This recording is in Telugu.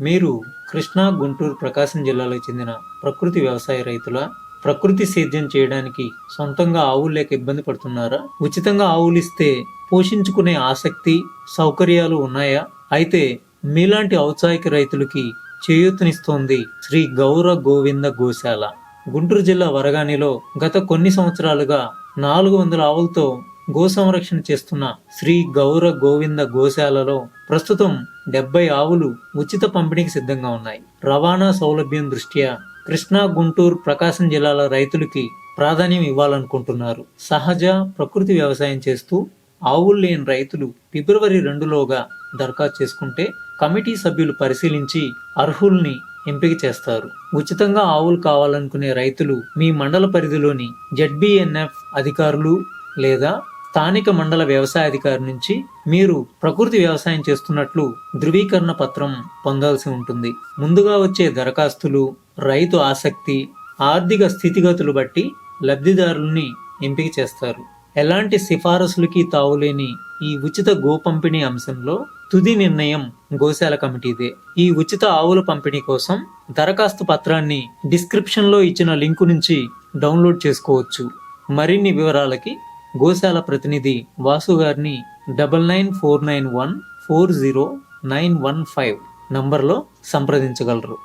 మీరు కృష్ణా గుంటూరు ప్రకాశం జిల్లాలకు చెందిన ప్రకృతి వ్యవసాయ రైతుల? ప్రకృతి సేద్యం చేయడానికి సొంతంగా ఆవులు లేక ఇబ్బంది పడుతున్నారా? ఉచితంగా ఆవులు ఇస్తే పోషించుకునే ఆసక్తి సౌకర్యాలు ఉన్నాయా? అయితే మీలాంటి ఔత్సాహిక రైతులకి చేయూతనిస్తోంది శ్రీ గౌర గోవింద గోశాల. గుంటూరు జిల్లా వరగానిలో గత కొన్ని సంవత్సరాలుగా నాలుగు వందల ఆవులతో గో సంరక్షణ చేస్తున్న శ్రీ గౌర గోవింద గోశాలలో ప్రస్తుతం డెబ్బై ఆవులు ఉచిత పంపిణీకి సిద్ధంగా ఉన్నాయి. రవాణా సౌలభ్యం దృష్ట్యా కృష్ణా గుంటూరు ప్రకాశం జిల్లాల రైతులకి ప్రాధాన్యం ఇవ్వాలనుకుంటున్నారు. సహజ ప్రకృతి వ్యవసాయం చేస్తూ ఆవులు లేని రైతులు ఫిబ్రవరి రెండులోగా దరఖాస్తు చేసుకుంటే కమిటీ సభ్యులు పరిశీలించి అర్హుల్ని ఎంపిక చేస్తారు. ఉచితంగా ఆవులు కావాలనుకునే రైతులు మీ మండల పరిధిలోని జెడ్బిఎన్ఎఫ్ అధికారులు లేదా స్థానిక మండల వ్యవసాయ అధికారి నుంచి మీరు ప్రకృతి వ్యవసాయం చేస్తున్నట్లు ధృవీకరణ పత్రం పొందాల్సి ఉంటుంది. ముందుగా వచ్చే దరఖాస్తులు రైతు ఆసక్తి ఆర్థిక స్థితిగతులు బట్టి లబ్ధిదారుల్ని ఎంపిక చేస్తారు. ఎలాంటి సిఫారసులకి తావులేని ఈ ఉచిత గో పంపిణీ అంశంలో తుది నిర్ణయం గోశాల కమిటీదే. ఈ ఉచిత ఆవుల పంపిణీ కోసం దరఖాస్తు పత్రాన్ని డిస్క్రిప్షన్లో ఇచ్చిన లింకు నుంచి డౌన్లోడ్ చేసుకోవచ్చు. మరిన్ని వివరాలకి గోశాల ప్రతినిధి వాసు గారిని double nine four nine one four zero nine one five నంబర్లో సంప్రదించగలరు.